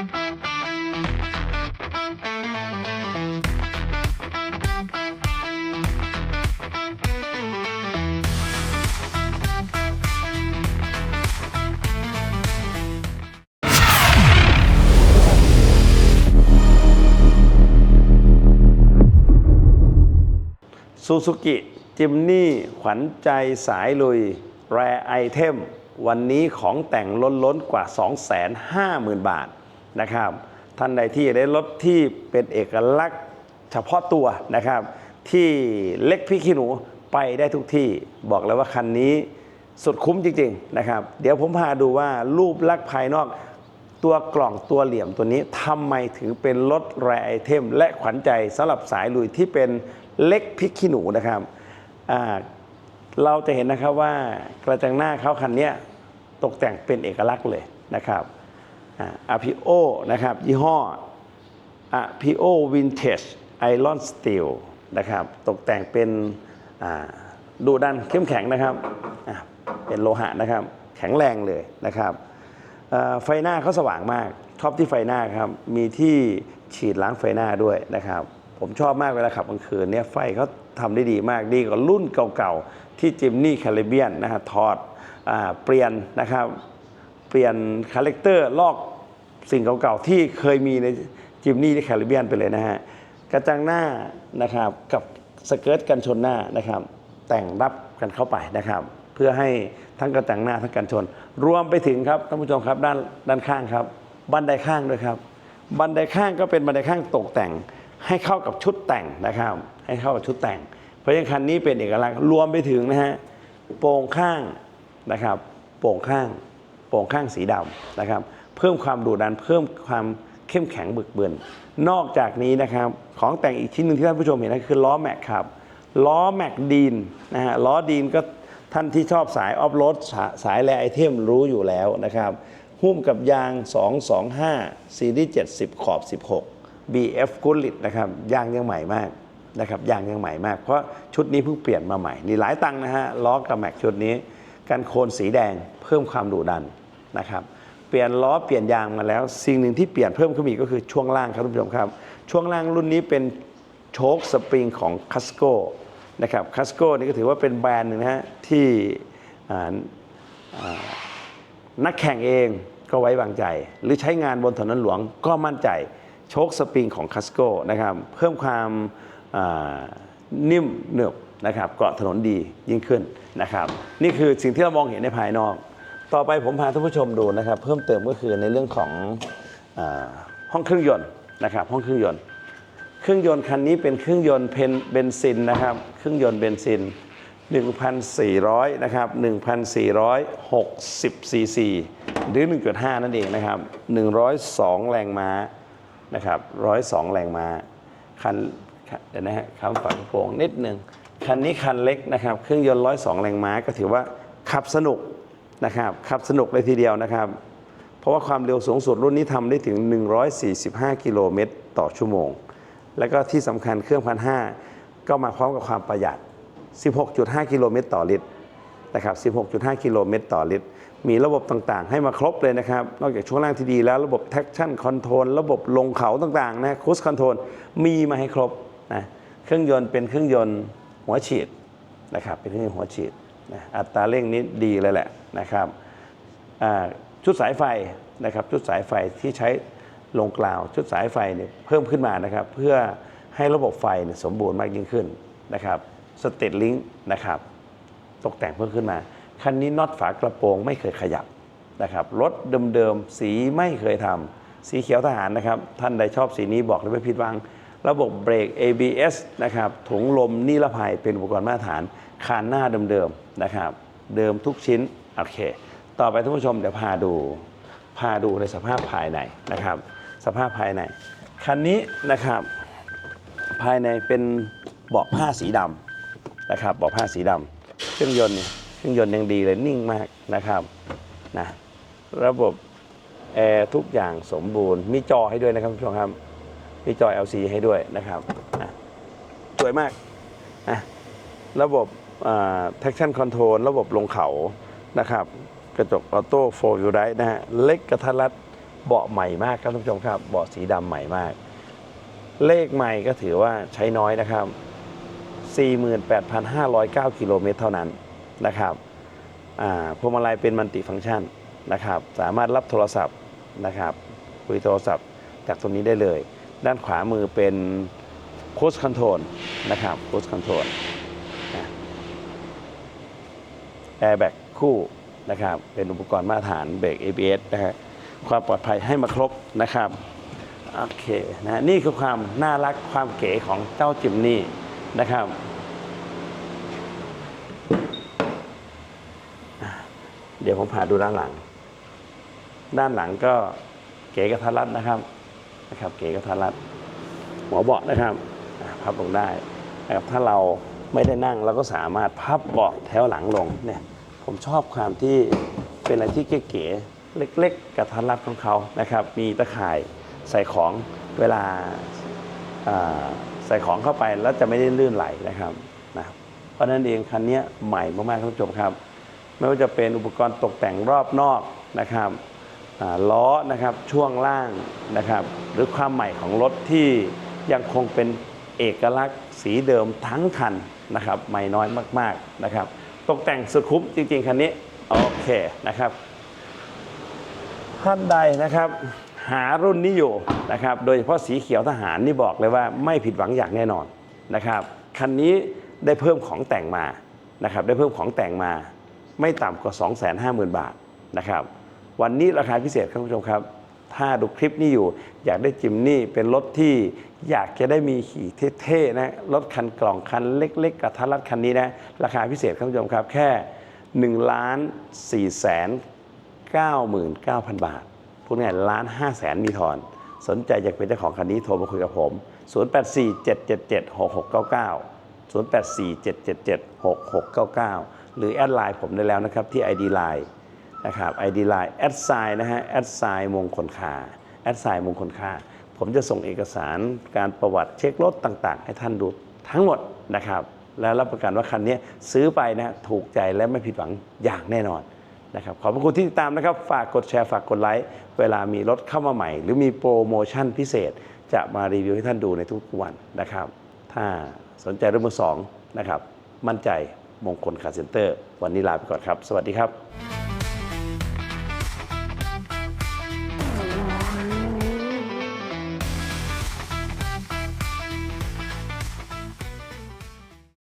ซูซูกิจิมนี่ ขวัญใจสายลุย แรไอเทม วันนี้ของแต่งล้นล้นกว่า 250,000 บาท นะครับ ท่านใดที่ได้รถที่เป็นเอกลักษณ์เฉพาะตัวนะครับ ที่เล็กพี่ขี้หนูไปได้ทุกที่บอกเลยว่าคันนี้สุดคุ้มจริงๆนะครับ เดี๋ยวผมพาดูว่ารูปลักษณ์ภายนอกตัวกล่องตัวเหลี่ยมตัวนี้ทำไมถึงเป็นรถแรไอเทม และขวัญใจสำหรับสายลุยที่เป็นเล็กพริกขี้หนูนะครับเราจะเห็นนะครับว่ากระจังหน้าเขาคันนี้ตกแต่งเป็นเอกลักษณ์เลยนะครับ อาพิโอนะครับยี่ห้ออาพิโอวินเทจไอรอนสตีลนะครับตกแต่งเป็นดูดันเข้มแข็งนะครับเป็นโลหะนะครับแข็งแรงเลยนะครับไฟหน้าเขาสว่างมากชอบที่ไฟหน้าครับมีที่ฉีดล้างไฟหน้าด้วยนะครับผมชอบมากเวลาขับกลางคืนเนี่ยไฟเขาทำได้ดีมากดีกว่ารุ่นเก่าๆ ที่จิมนี่คาริเบียนนะฮะถอดอเปลี่ยนนะครับเปลี่ยนคาแรคเตอร์ลอก สิ่งเก่าๆที่เคยมีในจิมนี่ที่แคริบเบียนไปเลยนะฮะกระจังหน้านะครับกับสเกิร์ตกันชนหน้านะครับ แต่งรับกันเข้าไปนะครับ เพื่อให้ทั้งกระจังหน้าทั้งกันชน รวมไปถึงครับท่านผู้ชมครับด้านด้านข้างครับ บันไดข้างด้วยครับ บันไดข้างก็เป็นบันไดข้างตกแต่ง ให้เข้ากับชุดแต่งนะครับ ให้เข้ากับชุดแต่ง เพราะฉะนั้นคันนี้เป็นเอกลักษณ์รวมไปถึงนะฮะโป่งข้างนะครับ โป่งข้าง โป่งข้างสีดำนะครับ เพิ่มความดุดันเพิ่มความเข้มแข็งบึกบึนนอกจากนี้นะครับของแต่งอีกชิ้นหนึ่งที่ท่านผู้ชมเห็นนะคือล้อแม็กครับล้อแม็กดีนนะฮะล้อดีนก็ท่านที่ชอบสายออฟโรดสายแรไอเทมรู้อยู่แล้วนะครับหุ้มกับยาง 225 ซีรีส์70 ขอบ 16 BF g o o d l i t นะครับยางยังใหม่มากนะครับยางยังใหม่มาก เพราะชุดนี้เพิ่งเปลี่ยนมาใหม่ นี่หลายตังค์นะฮะล้อกับแม็กชุดนี้ กันโคนสีแดงเพิ่มความดุดันนะครับเปลี่ยนล้อเปลี่ยนยางมาแล้ว สิ่งหนึ่งที่เปลี่ยนเพิ่มขึ้นมาอีกก็คือช่วงล่างครับท่านผู้ชมครับ ช่วงล่างรุ่นนี้เป็นโชคสปริงของคัสโกนะครับคัสโกนี่ก็ถือว่าเป็นแบรนด์หนึ่งนะฮะที่นักแข่งเองก็ไว้วางใจ หรือใช้งานบนถนนหลวงก็มั่นใจโชคสปริงของคัสโกนะครับเพิ่มความนิ่มเหนืบ นะครับเกาะถนนดียิ่งขึ้นนะครับ นี่คือสิ่งที่เรามองเห็นในภายนอก ต่อไปผมพาท่านผู้ชมดูนะครับ เพิ่มเติมก็คือในเรื่องของอห้องเครื่องยนต์นะครับ ห้องเครื่องยนต์ เครื่องยนต์คันนี้เป็นเครื่องยนต์เพนเบนซินนะครับ เครื่องยนต์เบนซิน 1,400 นะครับ 1,460 ซีซี หรือ 1.5 นั่นเองนะครับ 102 แรงม้านะครับ 102 แรงม้าคันเดี๋ยวนะฮะคำฝังโปรงนิดนึง คันนี้คันเล็กนะครับ เครื่องยนต์ 102 แรงม้าก็ถือว่าขับสนุกนะครับขับสนุกเลยทีเดียวนะครับ เพราะว่าความเร็วสูงสุดรุ่นนี้ทำได้ถึง 145 กิโลเมตรต่อชั่วโมง แล้วก็ที่สำคัญเครื่องพันห้าก็มาพร้อมกับความประหยัด 16.5 กิโลเมตรต่อลิตรนะครับ 16.5 กิโลเมตรต่อลิตร มีระบบต่างๆ ให้มาครบเลยนะครับ นอกจากช่วงล่างที่ดีแล้วระบบ traction control ระบบลงเขาต่างๆนะ cruise control มีมาให้ครบนะ เครื่องยนต์เป็นเครื่องยนต์ หัวฉีดนะครับเป็นเครื่องยนต์หัวฉีดนะอัตราเร่งนี้ดีเลยแหละนะครับชุดสายไฟนะครับชุดสายไฟที่ใช้ลงกล่าวชุดสายไฟเนี่ยเพิ่มขึ้นมานะครับ เพื่อให้ระบบไฟเนี่ยสมบูรณ์มากยิ่งขึ้นนะครับสเตตลิงนะครับตกแต่งเพิ่มขึ้นมา คันนี้น็อตฝากระโปรงไม่เคยขยับนะครับรถเดิมๆสีไม่เคยทำสีเขียวทหารนะครับ ท่านใดชอบสีนี้บอกเลยไม่ผิดหวัง ระบบเบรก ABS นะครับถุงลมนิรภัยเป็นอุปกรณ์มาตรฐานคานหน้าเดิมๆนะครับ เดิมทุกชิ้น โอเค ต่อไปท่านผู้ชมเดี๋ยวพาดู พาดูในสภาพภายในนะครับ สภาพภายใน คันนี้นะครับ ภายในเป็นเบาะผ้าสีดำนะครับเบาะผ้าสีดำเครื่องยนต์เนี่ยเครื่องยนต์ยังดีเลยนิ่งมากนะครับนะระบบแอร์ทุกอย่างสมบูรณ์มีจอให้ด้วยนะครับผู้ชมครับ มีจอ LC ให้ด้วยนะครับสวยมากนะระบบอ่า traction control ระบบลงเขานะครับ กระจกออโต้โฟล์ยูไรนะฮะ เล็กกระทัดรัดเบาะใหม่มากครับท่านผู้ชมครับ เบาะสีดำใหม่มาก เลขใหม่ก็ถือว่าใช้น้อยนะครับ 48,509 กิโลเมตรเท่านั้นนะครับพวงมาลัยเป็นมัลติฟังก์ชันนะครับ สามารถรับโทรศัพท์นะครับคุยโทรศัพท์จากตรงนี้ได้เลย ด้านขวามือเป็นโค s คอนโทรลนะครับโค s คอนโทรลแอร์แบ็กคู่นะครับเป็นอุปกรณ์มาตรฐานเบรก ABS นะฮะความปลอดภัยให้มาครบนะครับโอเคนะนี่คือความน่ารักความเก๋ของเจ้าจิมนี่นะครับเดี๋ยวผมพาดูด้านหลัง ด้านหลังก็เก๋กระทัดรัดนะครับ นะครับเก๋กระทัดรัดหัวเบาะนะครับพับลงได้นะครับถ้าเราไม่ได้นั่งเราก็สามารถพับเบาะแถวหลังลงเนี่ยผมชอบความที่เป็นอะไรที่เก๋ๆเล็กๆกระทัดรัดของเขานะครับ มีตะข่ายใส่ของเวลาใส่ของเข้าไปแล้วจะไม่ได้ลื่นไหลนะครับนะเพราะนั้นเองคันนี้ใหม่มากๆท่านผู้ชมครับ ไม่ว่าจะเป็นอุปกรณ์ตกแต่งรอบนอกนะครับ ล้อนะครับช่วงล่างนะครับ หรือความใหม่ของรถที่ยังคงเป็นเอกลักษณ์สีเดิมทั้งคันนะครับใหม่น้อยมากๆนะครับ ตกแต่งสุดคุ้มจริงๆ คันนี้ โอเคนะครับท่านใดนะครับ หารุ่นนี้อยู่นะครับ โดยเฉพาะสีเขียวทหารนี่บอกเลยว่าไม่ผิดหวังอย่างแน่นอนนะครับ คันนี้ได้เพิ่มของแต่งมานะครับ ได้เพิ่มของแต่งมา ไม่ต่ำกว่า 250,000 บาทนะครับ วันนี้ราคาพิเศษครับคุณผู้ชมครับ ถ้าดูคลิปนี้อยู่ อยากได้จิมนี่เป็นรถที่อยากจะได้มีขี่เท่ๆนะรถคันกล่องคันเล็ก ๆ กระทัดรัดคันนี้นะราคาพิเศษครับคุณผู้ชมครับแค่1ล้าน4แสน99,000 บาทพูดง่ายล้าน5แสนมีทอน สนใจอยากเป็นเจ้าของคันนี้โทรมาคุยกับผม 0847776699หรือแอดไลน์ผมได้แล้วนะครับที่ ID Line นะครับ ID Line แอดไซน์นะฮะแอดไซน์มงคลคาแอดไซน์มงคลคาผมจะส่งเอกสารการประวัติเช็ครถต่างๆ ให้ท่านดูทั้งหมดนะครับ แล้วรับประกันว่าคันนี้ซื้อไปนะถูกใจและไม่ผิดหวังอย่างแน่นอนนะครับขอบพระคุณที่ติดตามนะครับ ฝากกดแชร์ฝากกดไลค์ เวลามีรถเข้ามาใหม่ หรือมีโปรโมชั่นพิเศษ จะมารีวิวให้ท่านดูในทุกวันนะครับ ถ้าสนใจเรื่องมือสองนะครับ มั่นใจมงคลคาร์เซ็นเตอร์ วันนี้ลาไปก่อนครับ สวัสดีครับ